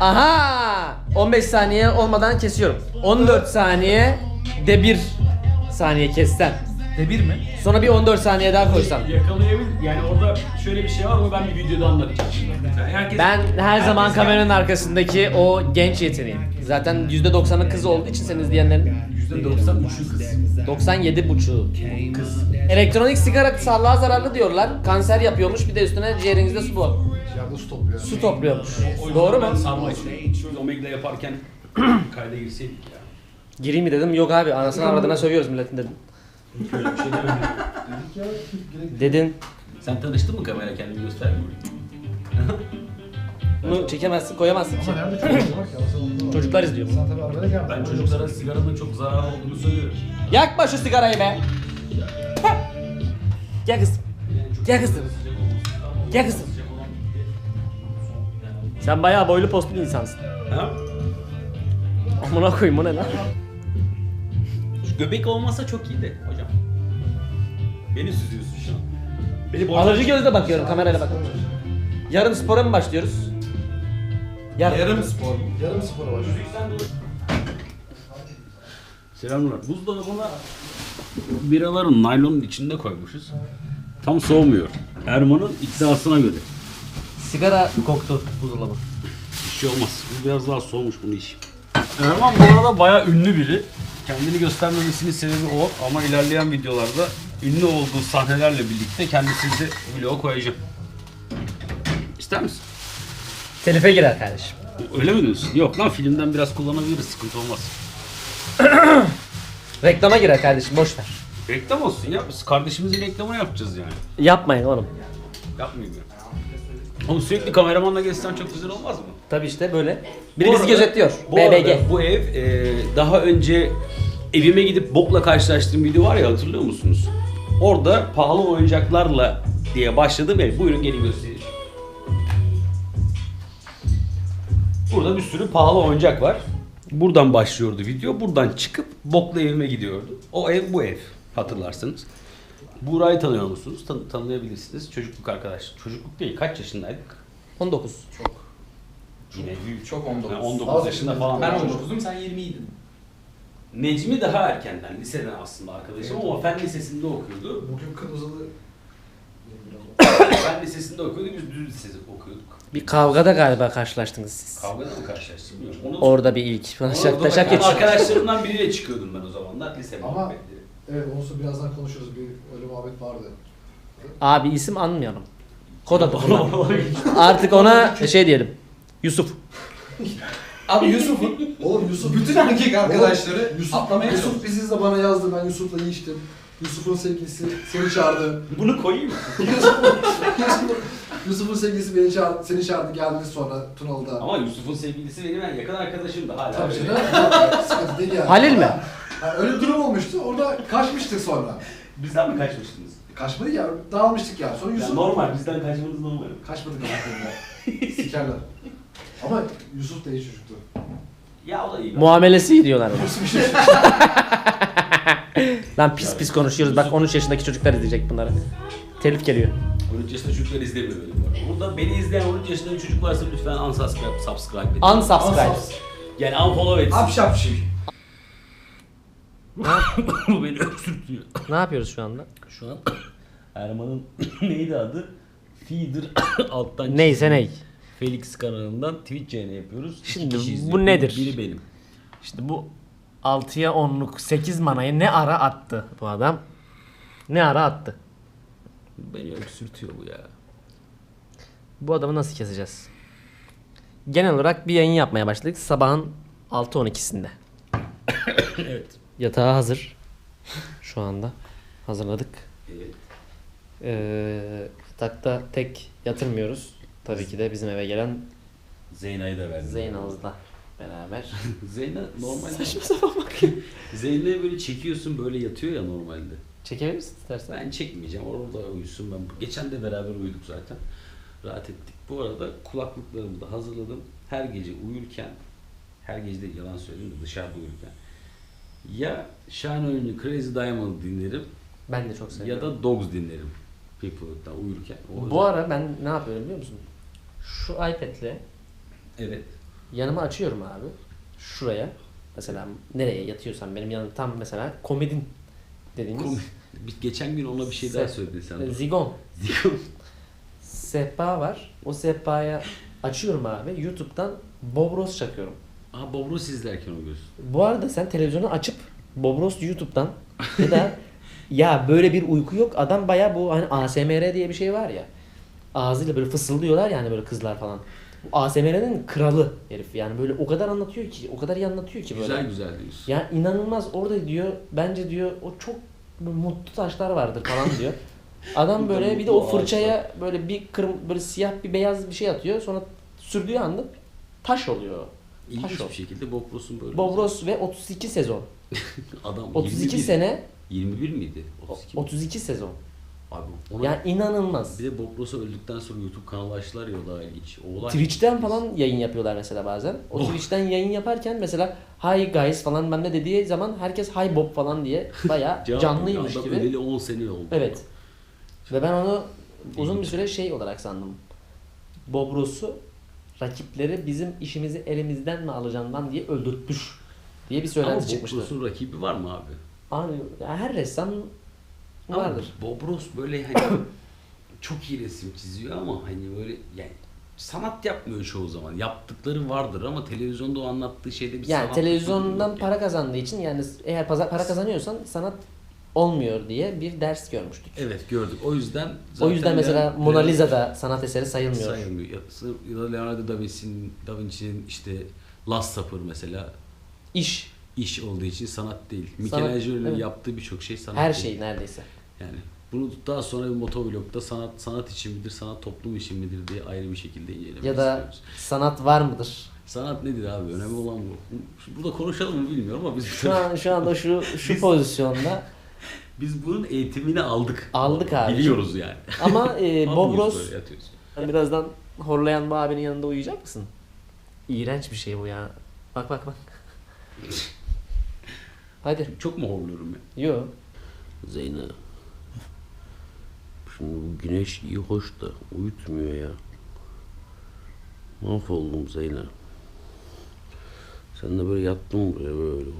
Aha! 15 saniye olmadan kesiyorum. 14 saniye de 1 saniye kessen. De bir mi? Sonra bir 14 saniye daha koysan. Yakalayabilir. Yani orada şöyle bir şey var ama ben bir videoda anlatacağım şimdi. Yani herkes, Ben her zaman herkes- kameranın arkasındaki o genç yeteneğim. Zaten %90'ı kız olduğu için sen izleyenlerin %90 buçuk kız. 97 buçuğu. Kız. Elektronik sigara sağlığa zararlı diyorlar. Kanser yapıyormuş. Bir de üstüne ciğerinizde su bu. Yerde su topluyor. Su topluyormuş. O yüzden Doğru ben mu? sarma içiyorum. Şöyle Omega'da yaparken kayda girseydik ya. Gireyim mi dedim. Yok abi anasını avradına sövüyoruz milletin dedim. Bir şey demedim. Dedin. Sen tanıştın mı kamera kendini göstermiyor Bunu çekemezsin koyamazsın ki. Ama nerede çocuk. Çocuklar izliyor bunu. Sen tabii. Ben çocuklara sigaranın çok zararlı olduğunu söylüyorum. Yakma şu sigarayı be. Gel kızım. Gel kızım. Gel kızım. Sen bayağı boylu postlu bir insansın. Ha? Amına koyayım o ne lan? Şu göbek olmasa çok iyiydi hocam. Beni süzüyorsun şu an. Beni boş Alıcı gözle bakıyorum kamerayla bak. Yarın spora mı başlıyoruz? Yarın. Yarım spor. Yarım spora var. Selamlar. Buzdolabına biraların naylonun içinde koymuşuz. Tam soğumuyor. Erman'ın iddiasına göre. Sigara koktu buzdolabı. Bir şey olmaz. Bu biraz daha soğumuş bunu iş. Erman bu arada bayağı ünlü biri. Kendini göstermemesinin sebebi o ama ilerleyen videolarda ünlü olduğu sahnelerle birlikte kendisini de vloga koyacağım. İster misin? Telife girer kardeşim. Öyle mi diyorsun? Yok lan filmden biraz kullanabiliriz sıkıntı olmaz. Reklama girer kardeşim boş ver. Reklam olsun ya. Biz kardeşimizin reklamını yapacağız yani. Yapmayın oğlum. Yapmayayım ya. Oğlum sürekli kameramanla gezsen çok güzel olmaz mı? Tabi işte böyle. Bu Biri bizi arada- gözetliyor. Bu BBG. arada bu ev e, daha önce evime gidip Bob'la karşılaştığım video var ya hatırlıyor musunuz? Orada pahalı oyuncaklarla diye başladığım ev. Buyurun gelin göstereyim. Burada bir sürü pahalı oyuncak var. Buradan başlıyordu video. Buradan çıkıp Bob'la evime gidiyordu. O ev bu ev hatırlarsınız. Buğra'yı tanıyor musunuz? Tan- tanıyabilirsiniz. Çocukluk arkadaş. Çocukluk değil. Kaç yaşındaydık? 19. Yine büyük. Çok 19. Yani 19 Az yaşında falan. Ben 19'dum sen 20'ydin. Necmi daha erkenden, liseden aslında arkadaşım Evet. ama fen lisesinde okuyordu. Bugün kırmızılı fen lisesinde okuyordu, biz düz okuyorduk. Bir kavgada galiba karşılaştınız siz. Kavgada mı karşılaştık bilmiyorum. Onu, Orada bir ilk. Bana şak ben geç. Arkadaşlarımdan biriyle çıkıyordum ben o zamanlar lise Ama- muhabbetleri. Evet onu birazdan konuşuruz. Bir öyle muhabbet vardı. Abi isim anmayalım. Kod adı bunlar. Artık ona şey diyelim. Yusuf. Abi Yusuf'un Oğlum Yusuf bütün erkek arkadaşları Oğlum, Yusuf, atlamaya Yusuf biziz de bana yazdı. Ben Yusuf'la iyi içtim. Yusuf'un sevgilisi seni çağırdı. Bunu koyayım mı? Yusuf'un Yusuf'un sevgilisi beni çağırdı, seni çağırdı geldiniz sonra Tunalı'da. Ama Yusuf'un sevgilisi benim en yakın arkadaşım da hala. Tabii öyle. canım. Sıkıntı değil yani. Halil mi? Ha, öyle bir durum olmuştu. Orada kaçmıştık sonra. Bizden mi kaçmıştınız? Kaçmadık ya. Dağılmıştık ya. Sonra Ya Yusuf... normal, bizden kaçmanız normal. Kaçmadık ama Sikerler. Ama Yusuf da iyi çocuktu. Ya o da iyi. Muamelesi iyi diyorlar. ona. Yusuf bir şey Lan pis pis konuşuyoruz. Bak 13 yaşındaki çocuklar izleyecek bunları. Telif geliyor. 13 yaşında çocuklar izlemiyor beni bu arada. Burada beni izleyen 13 yaşında bir çocuk varsa lütfen unsubscribe, subscribe edin. Unsubscribe. Yani unfollow etsin. Apşapşi. Bu beni öksürtüyor. Ne yapıyoruz şu anda? Şu an Erman'ın neydi adı? Feeder alttan Neyse ney. Felix kanalından Twitch yayını yapıyoruz. İki Şimdi kişi bu nedir? Biri benim. İşte bu 6'ya 10'luk 8 manayı ne ara attı bu adam? Ne ara attı? Beni öksürtüyor bu ya. Bu adamı nasıl keseceğiz? Genel olarak bir yayın yapmaya başladık sabahın 6-12'sinde. evet. Yatağı hazır. Şu anda hazırladık. evet. Ee, yatakta tek yatırmıyoruz. Tabii ki de bizim eve gelen Zeyna'yı da verdim. Zeynal'la beraber. Zeyna normal. Saçma sapan bakıyor. Zeyna'yı böyle çekiyorsun böyle yatıyor ya normalde. Çekebilir misin istersen? Ben çekmeyeceğim. Orada uyusun ben. Geçen de beraber uyuduk zaten. Rahat ettik. Bu arada kulaklıklarımı da hazırladım. Her gece uyurken her gece de yalan söyleyeyim de dışarıda uyurken. Ya Şahin'in Crazy Diamond dinlerim Ben de çok ya seviyorum. da Dogs dinlerim. People'da uyurken. O Bu ara ben ne yapıyorum biliyor musun? Şu iPad'le Evet. yanıma açıyorum abi. Şuraya. Mesela nereye yatıyorsam benim yanım tam mesela komedin dediğimiz Kom- bir, geçen gün ona bir şey daha Se- söyledin sen. e, Zigon sehpa var. O sehpaya açıyorum abi. YouTube'dan Bobros çakıyorum. Aa Bobrus izlerken o göz. Bu arada sen televizyonu açıp Bobros YouTube'dan ya da ya böyle bir uyku yok. Adam baya bu hani ASMR diye bir şey var ya. Ağzıyla böyle fısıldıyorlar yani böyle kızlar falan. Bu ASMR'nin kralı herif yani böyle o kadar anlatıyor ki, o kadar iyi anlatıyor ki böyle. Güzel güzel diyorsun. Ya inanılmaz orada diyor bence diyor o çok mutlu taşlar vardır falan diyor. Adam böyle bir de o fırçaya böyle bir kırm böyle siyah bir beyaz bir şey atıyor. Sonra sürdüğü anda taş oluyor. İlginç Taş bir şekilde Bobros'un böyle. Bobros ve 32 sezon. Adam 32 21 sene 21 miydi? 32 mi? 32 sezon. Abi ona Yani inanılmaz. bir de Bobros'a öldükten sonra YouTube kanalı açtılar ya o da ilginç. O olay Twitch'ten falan yayın yapıyorlar mesela bazen. O Oh. Twitch'ten yayın yaparken mesela hi guys falan ben de dediği zaman herkes hi Bob falan diye bayağı Cevap canlıymış gibi. Öleli 10 sene oldu. Evet. Ve ben onu uzun bir süre şey olarak sandım. Bob Ross'u rakipleri bizim işimizi elimizden mi alacağından diye öldürtmüş diye bir Ama söylenti çıkmıştı. Bobros'un rakibi var mı abi? Abi ya her ressam Ama vardır. Bobros böyle hani çok iyi resim çiziyor ama hani böyle yani sanat yapmıyor çoğu zaman. Yaptıkları vardır ama televizyonda o anlattığı şeyde bir Yani sanat televizyondan para kazandığı için yani eğer para kazanıyorsan sanat olmuyor diye bir ders görmüştük. Evet gördük. O yüzden o yüzden mesela Leonardo- Mona Lisa da sanat eseri sayılmıyor. sayılmıyor. Ya, Leonardo da Vinci'nin Da Vinci'nin işte Last Supper mesela İş, iş olduğu için sanat değil. Michelangelo'nun evet. yaptığı birçok şey sanat her değil. şey neredeyse. Yani bunu daha sonra bir motovlogda sanat sanat için midir, sanat toplum için midir diye ayrı bir şekilde incelemek Ya da istiyoruz. sanat var mıdır? Sanat nedir abi? Önemli olan bu. Burada konuşalım mı bilmiyorum ama biz Şu an şu anda şu şu Biz- pozisyonda biz bunun eğitimini aldık. Aldık abi. Biliyoruz yani. ama e, Bob Almıyoruz Ross böyle yatıyoruz. birazdan horlayan bu abinin yanında uyuyacak mısın? İğrenç bir şey bu ya. Bak bak bak. Hadi. Çok mu horluyorum ya? Yo. Zeynep. Şimdi bu güneş iyi hoş da uyutmuyor ya. Mahvoldum Zeynep. Sen de böyle yattın buraya böyle.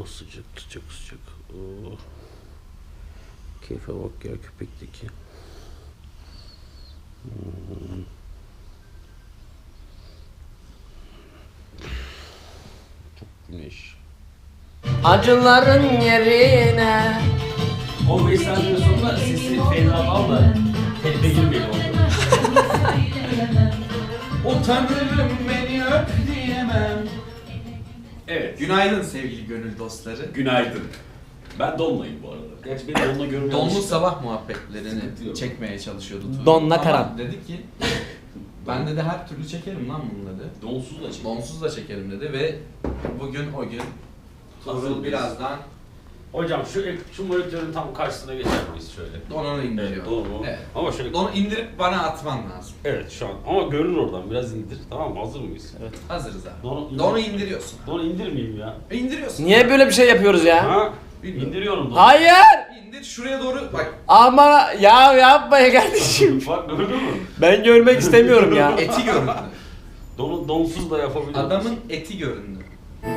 Oh sıcak sıcak sıcak. Oh. Keyfe bak ya köpekteki. Hmm. Çok güneş. Acıların yerine 15 saniye sonra sesi fena al da telife girmeyelim orada. O tanrım beni öp diyemem. Evet. Günaydın sevgili gönül dostları. Günaydın. Ben Don'layım bu arada. Gerçi benim Don'la görmüyorum. Donlu sabah Sıkıntı muhabbetlerini yok. çekmeye çalışıyordu Tuğrul. Donla Ama Karan. dedi ki ben dedi her türlü çekerim lan bunu dedi. Donsuz da çek. Donsuz da çekerim dedi ve bugün o gün Hazır Tuğrul mıyız? birazdan Hocam şu şu monitörün tam karşısına geçer miyiz şöyle? donunu indiriyor. Evet, doğru. Evet. Ama şöyle Donu indirip bana atman lazım. Evet şu an. Ama görünür oradan. Biraz indir. Tamam mı? Hazır mıyız? Evet. Hazırız abi. Donu, Donu indiriyorsun. Donu indirmeyeyim ya. E, indiriyorsun. Niye böyle bir şey yapıyoruz ya? Ha? Bilmiyorum. İndiriyorum donu. Hayır! İndir şuraya doğru bak Ama ya yapmayın kardeşim. Bak gördün mü? Ben görmek istemiyorum ya. eti göründü. Donu donsuz da yapabilirim. Adamın eti göründü.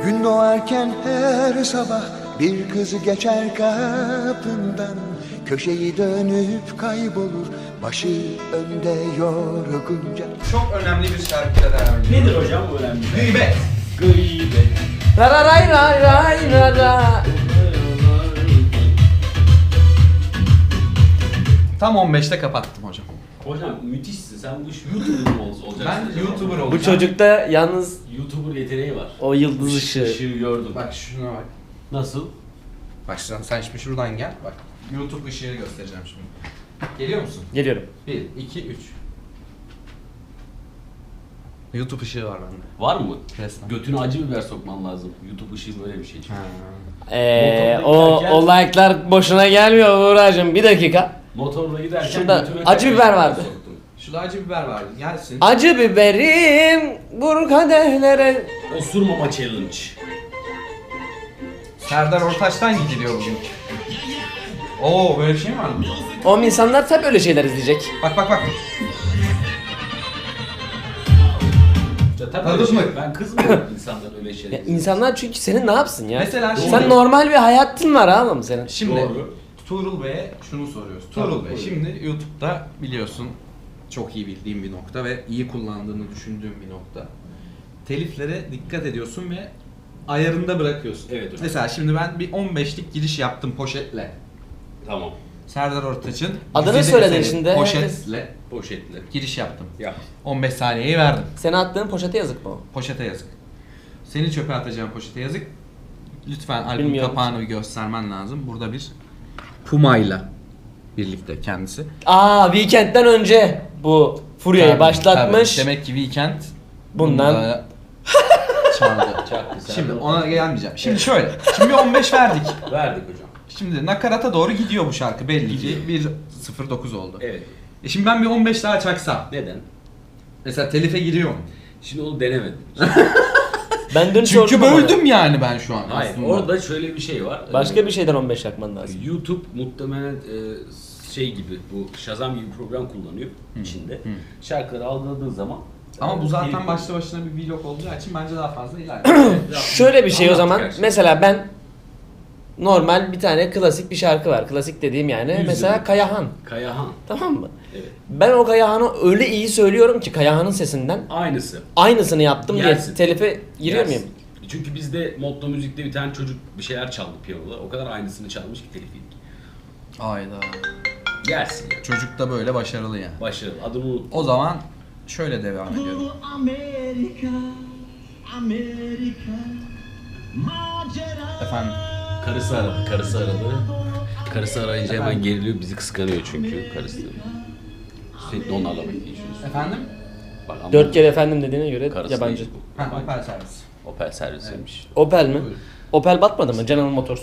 Gün doğarken her sabah bir kız geçer kapından Köşeyi dönüp kaybolur başı önde yorgunca Çok önemli bir devam ediyor. Nedir hocam bu önemli? Gıybet. Gıybet. Raray ray ray ray ray. Tam 15'te kapattım hocam. Hocam müthişsin. Sen bu iş YouTuber mı ol- olacaksın? Ben YouTuber olacağım. Bu çocukta yalnız YouTuber yeteneği var. o yıldız ışığı. Işığı gördüm. Bak şuna bak. Nasıl? Bak sen, sen şimdi şuradan gel. Bak YouTube ışığı göstereceğim şimdi. Geliyor musun? Geliyorum. 1, 2, 3. YouTube ışığı var bende. Var mı? Resmen. Götüne acı biber sokman lazım. YouTube ışığı böyle bir şey. çünkü. Ee, o, o like'lar boşuna gelmiyor Uğur'cığım. Bir dakika. Motorla giderken Şurada acı biber vardı. Şurada acı biber var. Gelsin. Acı biberim vur kadehlere. Osurmama challenge. Serdar Ortaç'tan gidiliyor bugün. Oo böyle bir şey mi var mı? O insanlar tabii öyle şeyler izleyecek. Bak bak bak. Ya tabii öyle şey. Ben kızmıyorum insanların öyle şeyler. Ya insanlar çünkü senin ne yapsın ya? Mesela şimdi- Sen normal bir hayatın var oğlum senin. Şimdi Doğru. Tuğrul Bey'e şunu soruyoruz. Tabii, Tuğrul Bey buyurun. şimdi YouTube'da biliyorsun çok iyi bildiğim bir nokta ve iyi kullandığını düşündüğüm bir nokta. Teliflere dikkat ediyorsun ve ayarında bırakıyorsun. Evet hocam. Mesela şimdi ben bir 15'lik giriş yaptım poşetle. Tamam. Serdar Ortaç'ın Adını güzeli söyledin eseri şimdi. Poşetle Poşetle. giriş yaptım. Ya. 15 saniyeyi verdim. Seni attığın poşete yazık mı o? Poşete yazık. Seni çöpe atacağım poşete yazık. Lütfen albüm Bilmiyorum. kapağını bir göstermen lazım. Burada bir Puma'yla birlikte kendisi. Aa Weekend'den önce bu furyayı Tabii, başlatmış. tabii. Demek ki Weekend Bundan- bunda çaldı. Çok güzel. Şimdi ona gelmeyeceğim. Şimdi şöyle. Şimdi bir 15 verdik. Verdik hocam. Şimdi nakarata doğru gidiyor bu şarkı belli ki. 1.09 oldu. Evet. E şimdi ben bir 15 daha çaksam. Neden? Mesela telife giriyor mu? Şimdi onu denemedim. Ben dün Çünkü böldüm yani ben şu an Hayır. aslında. Orada şöyle bir şey var. Başka Ee, bir şeyden 15 yakman lazım. YouTube muhtemelen e, şey gibi bu Shazam gibi bir program kullanıyor içinde. Şarkıları algıladığı zaman Ama bu e, zaten telif- başlı başına bir vlog olacağı için bence daha fazla ilerliyor. Şöyle bir şey o zaman. gerçekten. Mesela ben normal bir tane klasik bir şarkı var. Klasik dediğim yani. Yüz mesela. Kayahan. Kayahan. Tamam mı? Evet. Ben o Kayahan'ı öyle iyi söylüyorum ki Kayahan'ın sesinden Aynısı. aynısını yaptım Yersin. diye telife giriyor Yersin. muyum? Çünkü bizde Motto Müzik'te bir tane çocuk bir şeyler çaldı piyanoda. O kadar aynısını çalmış ki telif yedik. Hayda. Gelsin ya. Çocuk da böyle başarılı yani. Başarılı. Adını unut. O zaman şöyle devam ediyorum. Amerika, Amerika, macera. Efendim. Karısı aradı. Karısı aradı. Karısı arayınca hemen geriliyor. Bizi kıskanıyor çünkü karısı. Sürekli onlarla bekliyoruz. Efendim? Bak ama Dört kere efendim dediğine göre karısı yabancı. değil bu. Ha, Opel servis. Opel servisiymiş. Opel mi? Opel batmadı mı? General Motors.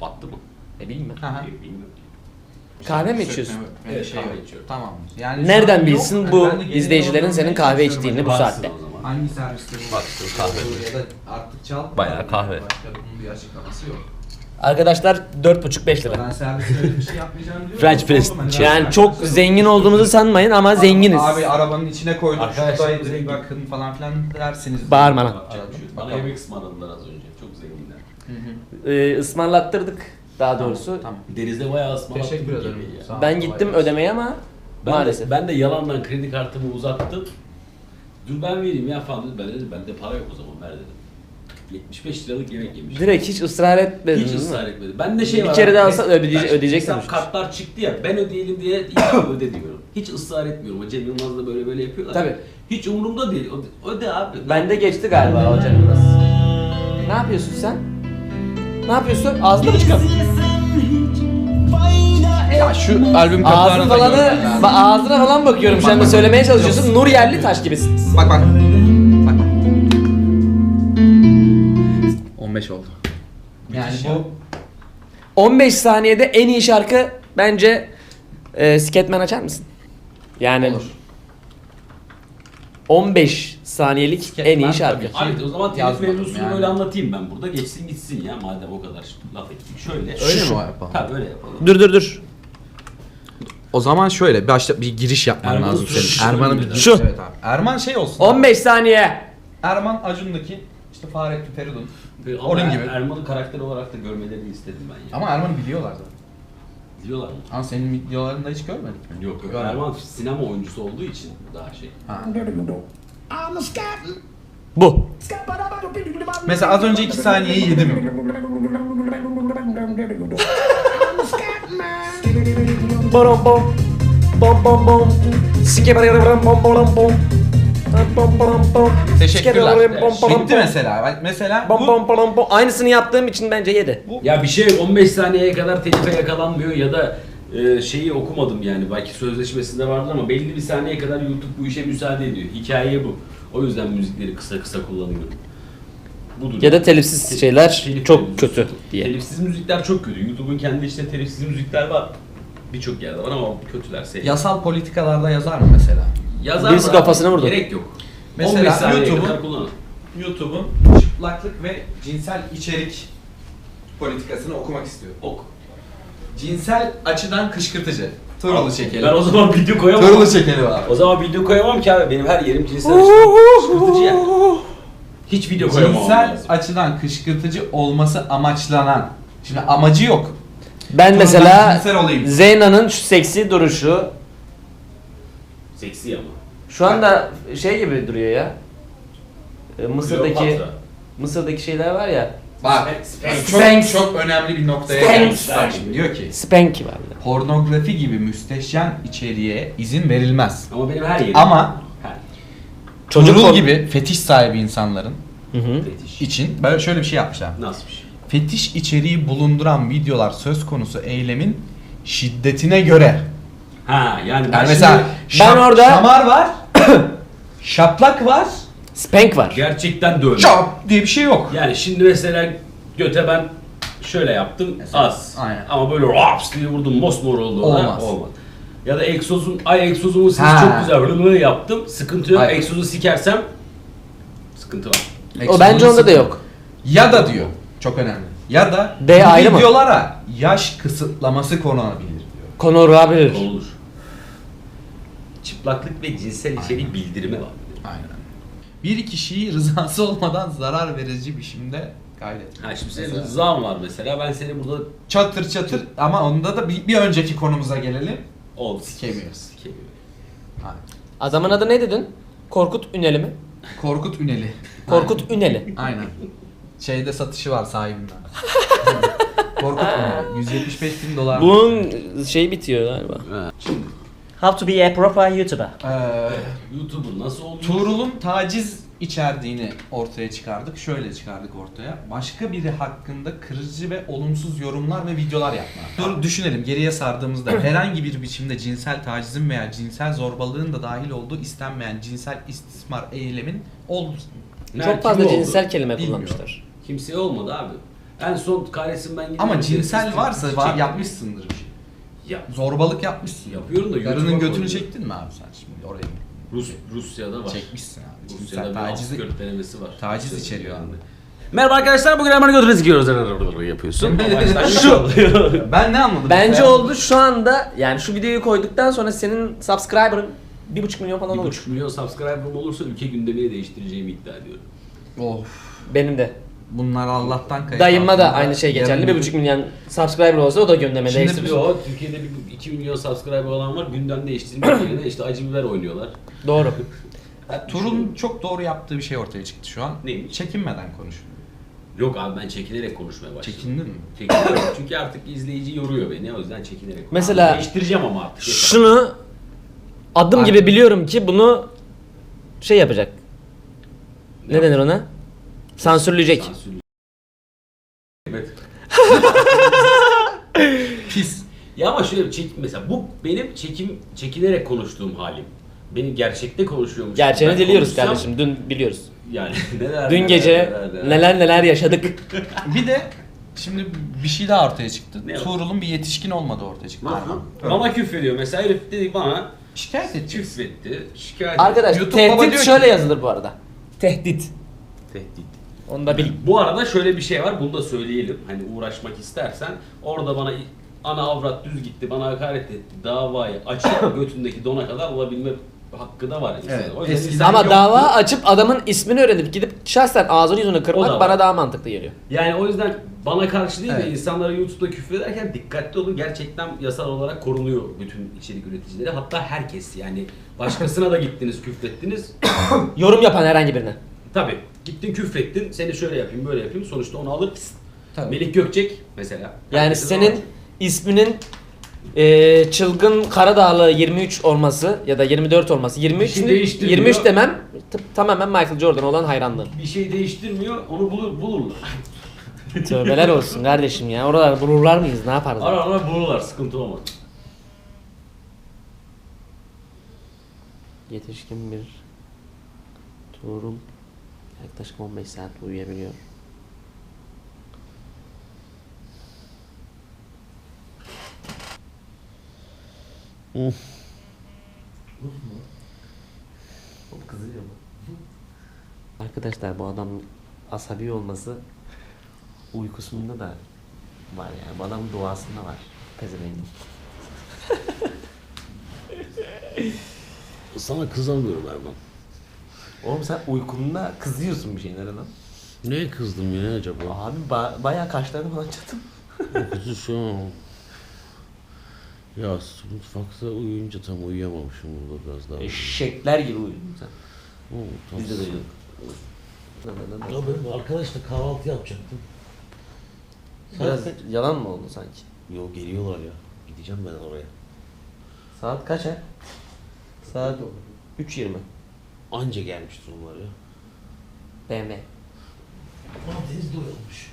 Battı mı? Ne bileyim ben. Aha. Bilmiyorum. Kahve mi içiyorsun? Evet, Evet, şey kahve yok. içiyorum. Tamam. Yani şu Nereden bilsin bu izleyicilerin senin kahve içtiğini bu? Baksın saatte? o zaman. Hangi serviste bu? Baksın kahve. Ya da artık çal. Bayağı kahve. Başka bunun bir açıklaması yok. Arkadaşlar 4,5-5 lira. Ben serviste öyle bir şey yapmayacağım diyorum. French press. Yani çok zengin olduğumuzu sanmayın ama zenginiz. Abi arabanın içine koyduk. Arkadaşlar, Şuradaydı zengin. bakın falan filan dersiniz. Bağırma lan. Bana yemek ısmarladılar az önce. Çok zenginler. Ee, ısmarlattırdık daha doğrusu. Tamam. Denizde bayağı ısmarlattım. Teşekkür ederim. ya. Sağ ol, Ben kolay gittim gelsin. ödemeye ama Ben maalesef. De, ben de yalandan kredi kartımı uzattım. Dur ben vereyim ya falan dedi. Ben dedim bende para yok o zaman ver dedim. 75 liralık yemek yemiş. Direkt hiç ısrar etmedin Hiç değil mi? ısrar etmedi. Ben de şey Bir var. kere abi, daha alsan hesap- ödeyece- ben ödeyeceksin hesap işte. kartlar çıktı ya ben ödeyelim diye abi öde diyorum. Hiç ısrar etmiyorum. O Cem Yılmaz da böyle böyle yapıyorlar. Tabii. Hiç umurumda değil. Öde, öde abi. Bende geçti galiba hocam biraz. Ne yapıyorsun sen? Ne yapıyorsun? Ağzında mı çıkar? Ya şu albüm Ağzın kapağını da falanı, ba- ağzına falan bakıyorum. Sen de söylemeye çalışıyorsun. Nur yerli taş gibisin. Bak bak. 15 oldu. Yani Müthiş bu 15 saniyede en iyi şarkı bence e, Sketman açar mısın? Yani Olur. 15 saniyelik Sketman en iyi şarkı. tabii. Abi o zaman telif Yazmadım mevzusunu yani. böyle anlatayım ben burada. Geçsin gitsin ya madem o kadar laf ettik. Şöyle. Öyle mi yapalım? Tabii öyle yapalım. Dur dur dur. O zaman şöyle başta bir giriş yapman Erman'ın lazım süresi senin. Erman'ın bir Şu. Evet abi. Erman şey olsun. 15 saniye. Erman Acun'daki işte Fahrettin Feridun. Ve ama Onun gibi. Erman'ı karakter olarak da görmelerini istedim ben ya. Ama Erman'ı biliyorlar zaten. Diyorlar mı? Ama senin videolarında hiç görmedik mi? Yok yok. Erman sinema oyuncusu olduğu için daha şey. Ha. Bu. Mesela az önce 2 saniyeyi yedi mi? Bom bom. Bom bom bom. Bom bom. Bom bom bom. Teşekkürler. Bitti mesela. Bak Mesela Bom bu bom bom bom. Aynısını yaptığım için bence yedi. Ya bir şey 15 saniyeye kadar telife yakalanmıyor ya da e, şeyi okumadım yani belki sözleşmesinde vardır ama belli bir saniyeye kadar YouTube bu işe müsaade ediyor. Hikaye bu. O yüzden müzikleri kısa kısa kullanıyorum. Budur. Ya da telifsiz şeyler Telif çok kötü diye. Telifsiz müzikler çok kötü. YouTube'un kendi içinde telifsiz müzikler var. Birçok yerde var ama kötüler sevmiyor. Yasal politikalarda yazar mı mesela? Yazar Birisi da kafasına vurdu. Gerek yok. Mesela 15 saniyeye YouTube'un- kadar kullanın. YouTube'un çıplaklık ve cinsel içerik politikasını okumak istiyorum. Ok. Cinsel açıdan kışkırtıcı. Turulu çekelim. Ben o zaman video koyamam. Turulu çekelim abi. O zaman video koyamam ki abi. Benim her yerim cinsel açıdan kışkırtıcı yani. Hiç video koyamam. Cinsel lazım. açıdan kışkırtıcı olması amaçlanan. Şimdi amacı yok. Ben Sonra mesela cinsel olayım. Zeyna'nın şu seksi duruşu Seksi ama. şu anda şey gibi duruyor ya. Ee, Mısır'daki Kleopatra. Mısır'daki şeyler var ya. Bak Spanx. çok, Spanx. çok önemli bir noktaya Spanx. gelmiş. Bak şimdi diyor ki Spank var. pornografi gibi müstehcen içeriğe izin verilmez. Ama benim her yerim. Ama Her Çocuk porn- gibi fetiş sahibi insanların Hı hı. fetiş. için böyle şöyle bir şey yapmışlar. Nasıl bir şey? Fetiş içeriği bulunduran videolar söz konusu eylemin şiddetine göre. Ha yani ben Yani mesela şimdi Ben orada- şamar var, şaplak var, Spank var. gerçekten dövme. şap diye bir şey yok. Yani şimdi mesela göte ben şöyle yaptım az. aynen. Ama böyle raps diye vurdum mosmor oldu ona Olmaz. olmaz. Ya da egzozum, ay egzozumu siz Ha. çok güzel rımını yaptım. Sıkıntı yok. Ay. Egzozu sikersem sıkıntı var. O bence onda da yok. Ya da diyor, çok önemli. Ya da D bu ayrı mı? videolara yaş kısıtlaması konulabilir Konu olabilir. Olur. Çıplaklık ve cinsel içerik bildirimi var. Aynen. Bir kişiyi rızası olmadan zarar verici biçimde gayret. Ha şimdi senin Mesela. rızan var mesela. Ben seni burada Çatır çatır ama onda da bir, bir önceki konumuza gelelim. ol Sikemiyoruz. Sikemiyoruz. Aynen. Adamın adı ne dedin? Korkut Üneli mi? Korkut Üneli. Korkut Üneli. Aynen. Şeyde satışı var sahibinden. Korkut Üneli. 175 bin dolar. Bunun şey bitiyor galiba. How to be a proper YouTuber. Ee, YouTuber nasıl oldu? Tuğrul'un taciz içerdiğini ortaya çıkardık. Şöyle çıkardık ortaya. Başka biri hakkında kırıcı ve olumsuz yorumlar ve videolar yapma. Dur düşünelim geriye sardığımızda herhangi bir biçimde cinsel tacizin veya cinsel zorbalığın da dahil olduğu istenmeyen cinsel istismar eylemin ol Çok fazla oldu? cinsel kelime Bilmiyorum. kullanmışlar. Kimseye olmadı abi. En son kahretsin ben gidiyorum. ama cinsel Çek- varsa var çek- yapmışsındır bir şey. Ya, Zorbalık yapmışsın. Yapıyorum da Karının YouTube'a götünü koyuyorum. çektin mi abi sen şimdi oraya? Rus, Rusya'da var. Çekmişsin abi. Cinsel Rusya'da bir tacizi taciz denemesi var. taciz Rusya'da içeriyor yani. abi. Merhaba arkadaşlar bugün hemen götürü sikiyoruz. Yapıyorsun. Şu. ben ne anladım? Bence oldu şu anda yani şu videoyu koyduktan sonra senin subscriber'ın 1.5 milyon falan Bir olur. buçuk milyon subscriber'ım olursa ülke gündemini değiştireceğimi iddia ediyorum. Of. Benim de. Bunlar Allah'tan kayıp. Dayımma da altında. aynı şey geçerli. Yarın 1.5 milyon subscriber olsa o da gündeme Şimdi değiştirir. Yo, Türkiye'de bir 2 milyon subscriber olan var. Gündem değiştirmek yerine işte acı biber oynuyorlar. Doğru. Turun çok doğru yaptığı bir şey ortaya çıktı şu an. Neymiş? Çekinmeden konuş. Yok abi ben çekinerek konuşmaya başladım. Çekindin mi? Çekiniyorum çünkü artık izleyici yoruyor beni o yüzden çekinerek Mesela- Değiştireceğim ama artık. yeter. Şunu adım Abi- gibi biliyorum ki bunu şey yapacak. Ne denir ona? Sansürleyecek. Evet. Pis. Ya ama şöyle çek mesela bu benim çekim çekinerek konuştuğum halim. Benim gerçekte konuşuyormuş. Gerçeğini Ben diliyoruz konuşsam- kardeşim. Dün biliyoruz. Yani neler Dün neler, gece neler, neler. neler neler yaşadık. Bir de şimdi bir şey daha ortaya çıktı. Ne? Tuğrul'un bir yetişkin olmadığı ortaya çıktı. Bana, bana küfrediyor mesela herif dedi bana Şikayet edeceğiz. küfretti. Şikayet Arkadaş YouTube baba diyor tehdit ki- şöyle yazılır bu arada. Tehdit. Tehdit. Onu da bil. Bu arada şöyle bir şey var, bunu da söyleyelim. Hani uğraşmak istersen, orada bana ana avrat düz gitti, bana hakaret etti, davayı açıp götündeki dona kadar alabilme hakkı da var. Evet, O yüzden eskiden insan- Ama yoktu. dava açıp adamın ismini öğrenip gidip şahsen ağzını yüzünü O da kırmak var. bana daha mantıklı geliyor. Yani o yüzden bana karşı değil de Evet. insanlara YouTube'da küfrederken dikkatli olun. Gerçekten yasal olarak korunuyor bütün içerik üreticileri. Hatta herkes yani başkasına da gittiniz küfrettiniz. Yorum yapan herhangi birine. Tabi gittin küfrettin seni şöyle yapayım böyle yapayım sonuçta onu alır. pst. Tabii. Melih Gökçek mesela. Yani Herkesin senin var. isminin eee çılgın Karadağlı 23 olması ya da 24 olması 23 Bir şey şimdi değiştirmiyor. 23 demem t- tamamen Michael Jordan olan hayranlığın. bir şey değiştirmiyor onu bulur, bulurlar. Tövbeler olsun kardeşim ya. Oralar bulurlar mıyız? Ne yaparız? Ara ara bulurlar sıkıntı olmaz. Yetişkin bir Tuğrul yaklaşık 15 saat uyuyabiliyor. Oğlum kızıyor mu? Arkadaşlar bu adam asabi olması uykusunda da var yani. Bu adamın duasında var. Pezevengin. Sana kızamıyorum Erman. Oğlum sen uykunda kızıyorsun bir şeylere lan. Neye kızdım ya acaba? Abi ba- bayağı kaşlarını falan çattım. Okuzu şu an. Ya mutfakta uyuyunca tam uyuyamamışım burada biraz daha. Eşekler gibi uyudun sen. Oo, tam- Biz de uyuduk. Ya benim arkadaşla kahvaltı yapacaktım. Biraz yalan mı oldu sanki? Yo geliyorlar ya. Gideceğim ben oraya. Saat kaç he? Saat 3.20. Anca gelmiştir onlar ya. BMW. Deniz doyulmuş.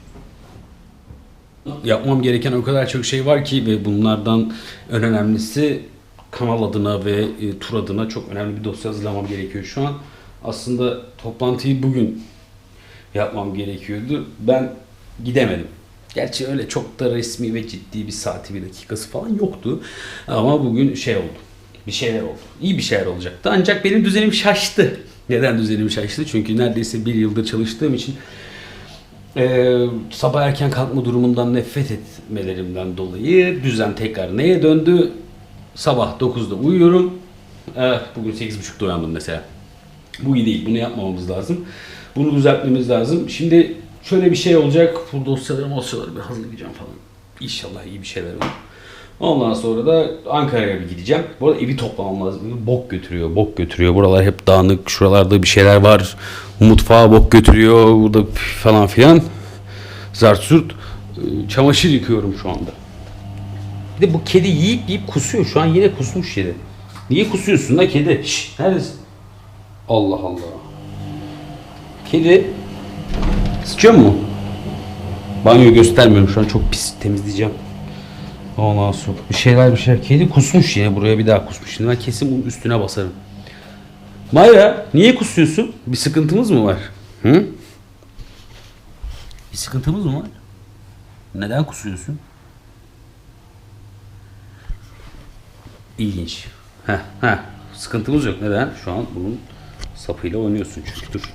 Yapmam gereken o kadar çok şey var ki ve bunlardan en önemlisi kanal adına ve e, tur adına çok önemli bir dosya hazırlamam gerekiyor şu an. Aslında toplantıyı bugün yapmam gerekiyordu. Ben gidemedim. Gerçi öyle çok da resmi ve ciddi bir saati bir dakikası falan yoktu. Ama bugün şey oldu. Bir şeyler oldu. İyi bir şeyler olacaktı. Ancak benim düzenim şaştı. Neden düzenim şaştı? Çünkü neredeyse bir yıldır çalıştığım için ee, sabah erken kalkma durumundan nefret etmelerimden dolayı düzen tekrar neye döndü? Sabah 9'da uyuyorum. Eh, bugün 8.30'da uyandım mesela. Bu iyi değil. Bunu yapmamamız lazım. Bunu düzeltmemiz lazım. Şimdi şöyle bir şey olacak. Bu dosyaları dosyaları bir hazırlayacağım falan. İnşallah iyi bir şeyler olur. Ondan sonra da Ankara'ya bir gideceğim. Bu arada evi toplamam lazım. Bok götürüyor, bok götürüyor. Buralar hep dağınık. Şuralarda bir şeyler var. Mutfağa bok götürüyor. Burada falan filan. Zart zurt. Ee, Çamaşır yıkıyorum şu anda. Bir de bu kedi yiyip yiyip kusuyor. Şu an yine kusmuş yedi. Niye kusuyorsun da kedi? Şşş, neredesin? Allah Allah. Kedi sıçıyor mu? Banyo göstermiyorum şu an çok pis temizleyeceğim. Ondan sonra bir şeyler bir şeyler. Kedi kusmuş yine buraya bir daha kusmuş. Şimdi ben kesin bunun üstüne basarım. Maya niye kusuyorsun? Bir sıkıntımız mı var? Hı? Bir sıkıntımız mı var? Neden kusuyorsun? İlginç. Heh, heh. Sıkıntımız yok. Neden? Şu an bunun sapıyla oynuyorsun çünkü. Dur.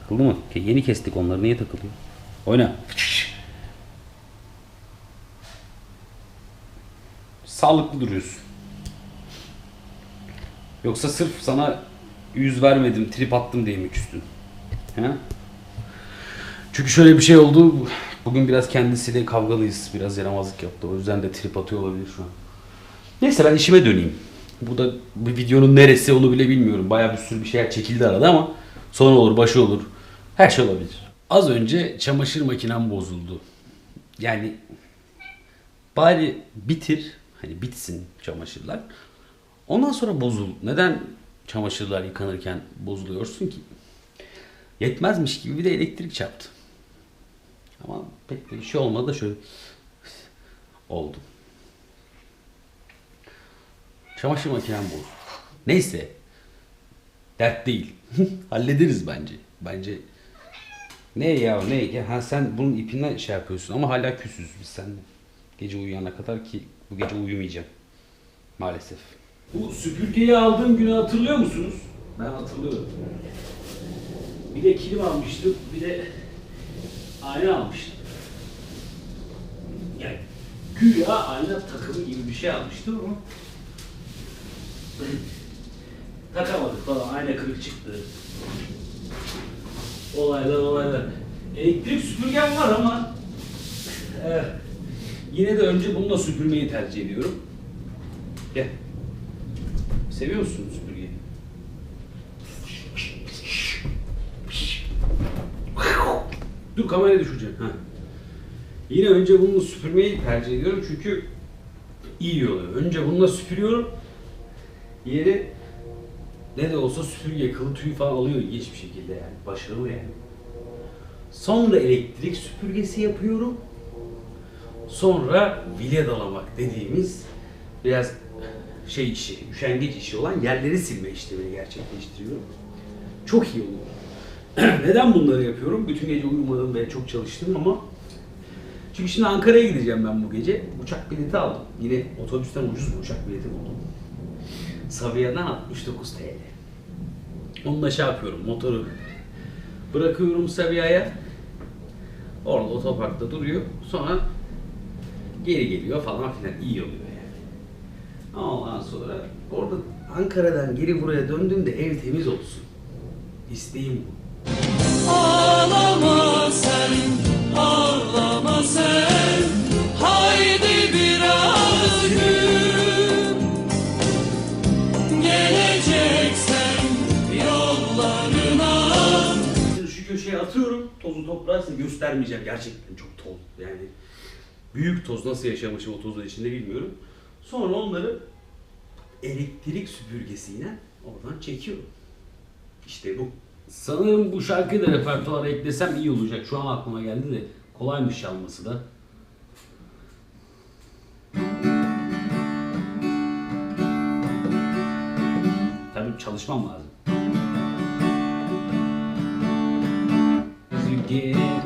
Takıldı mı? Yeni kestik onları. Niye takılıyor? Oyna. Sağlıklı duruyorsun. Yoksa sırf sana yüz vermedim, trip attım diye mi küstün? He? Çünkü şöyle bir şey oldu. Bugün biraz kendisiyle kavgalıyız. Biraz yaramazlık yaptı. O yüzden de trip atıyor olabilir şu an. Neyse ben işime döneyim. Bu da bir videonun neresi onu bile bilmiyorum. Bayağı bir sürü bir şeyler çekildi arada ama son olur, başı olur. Her şey olabilir. Az önce çamaşır makinem bozuldu. Yani bari bitir. Hani bitsin çamaşırlar. Ondan sonra bozul. Neden çamaşırlar yıkanırken bozuluyorsun ki? Yetmezmiş gibi bir de elektrik çarptı. Ama pek bir şey olmadı da şöyle oldu. Çamaşır makinem bozuldu. Neyse. Dert değil. Hallederiz bence. Bence ne ya ne ya ha sen bunun ipinden şey yapıyorsun ama hala küsüz biz seninle. Gece uyuyana kadar ki bu gece uyumayacağım. Maalesef. Bu süpürgeyi aldığım günü hatırlıyor musunuz? Ben hatırlıyorum. Bir de kilim almıştım, bir de ayna almıştım. Yani güya ayna takımı gibi bir şey almıştım ama takamadık falan, ayna kırık çıktı. Olaylar olaylar. Elektrik süpürgem var ama eh, yine de önce bununla süpürmeyi tercih ediyorum. Gel. Seviyor musun süpürgeyi? Dur kameraya düşecek. Ha. Yine önce bununla süpürmeyi tercih ediyorum çünkü iyi oluyor. Önce bununla süpürüyorum. Yeri ne de olsa süpürge kılı tüyü falan alıyor ilginç bir şekilde yani. Başarılı yani. Sonra elektrik süpürgesi yapıyorum. Sonra vilya dalamak dediğimiz biraz şey işi, üşengeç işi olan yerleri silme işlemini gerçekleştiriyorum. Çok iyi oluyor. Neden bunları yapıyorum? Bütün gece uyumadım ve çok çalıştım ama Çünkü şimdi Ankara'ya gideceğim ben bu gece. Uçak bileti aldım. Yine otobüsten ucuz bir uçak bileti buldum. Sabiha'dan 69 TL. Onunla şey yapıyorum, motoru bırakıyorum Sabiha'ya. Orada otoparkta duruyor. Sonra geri geliyor falan filan. iyi oluyor yani. Ondan sonra orada Ankara'dan geri buraya döndüğümde ev temiz olsun. İsteğim bu. Ağlama sen, ağlama sen Haydi biraz gül Geleceksen yollarına Şimdi şu köşeye atıyorum, tozu toprağı size göstermeyeceğim. Gerçekten çok toz. Yani büyük toz nasıl yaşamışım o tozun içinde bilmiyorum. Sonra onları elektrik süpürgesiyle oradan çekiyorum. İşte bu. Sanırım bu şarkıyı da repertuara eklesem iyi olacak. Şu an aklıma geldi de kolaymış çalması da. Tabii çalışmam lazım. again.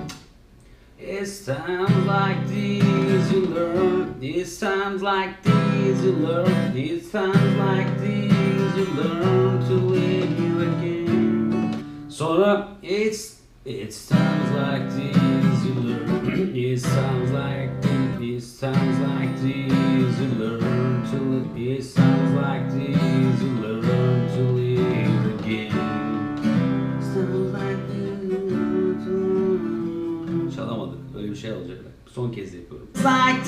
Times like these you learn. These times like these you learn. These times like these you learn to live again. Sonra it's it's times like these you learn. It's times like these. It's times like these you learn to live. It's times like these you learn to live again. Çalamadık. Öyle bir şey olacak. Son kez yapıyorum. Like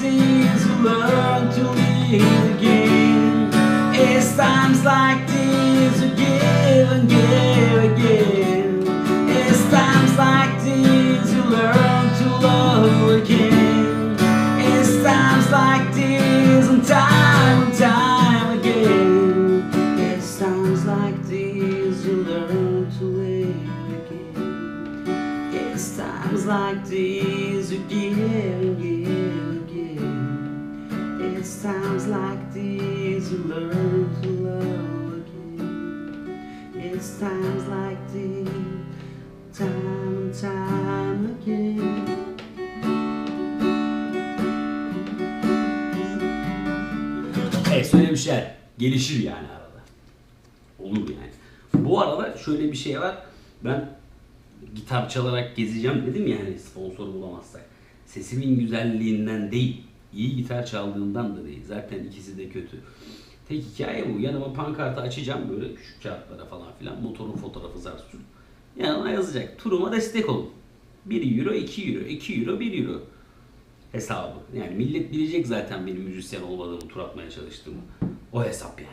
Söylemişler. Gelişir yani arada. Olur yani. Bu arada şöyle bir şey var. Ben gitar çalarak gezeceğim dedim ya hani sponsor bulamazsak. Sesimin güzelliğinden değil, iyi gitar çaldığımdan da değil. Zaten ikisi de kötü. Tek hikaye bu. Yanıma pankartı açacağım böyle şu kağıtlara falan filan. Motorun fotoğrafı zarsın. Yanına yazacak. Turuma destek olun. 1 euro, 2 euro, 2 euro, 1 euro hesabı. Yani millet bilecek zaten benim müzisyen olmadığımı, tur atmaya çalıştığımı. o hesapia.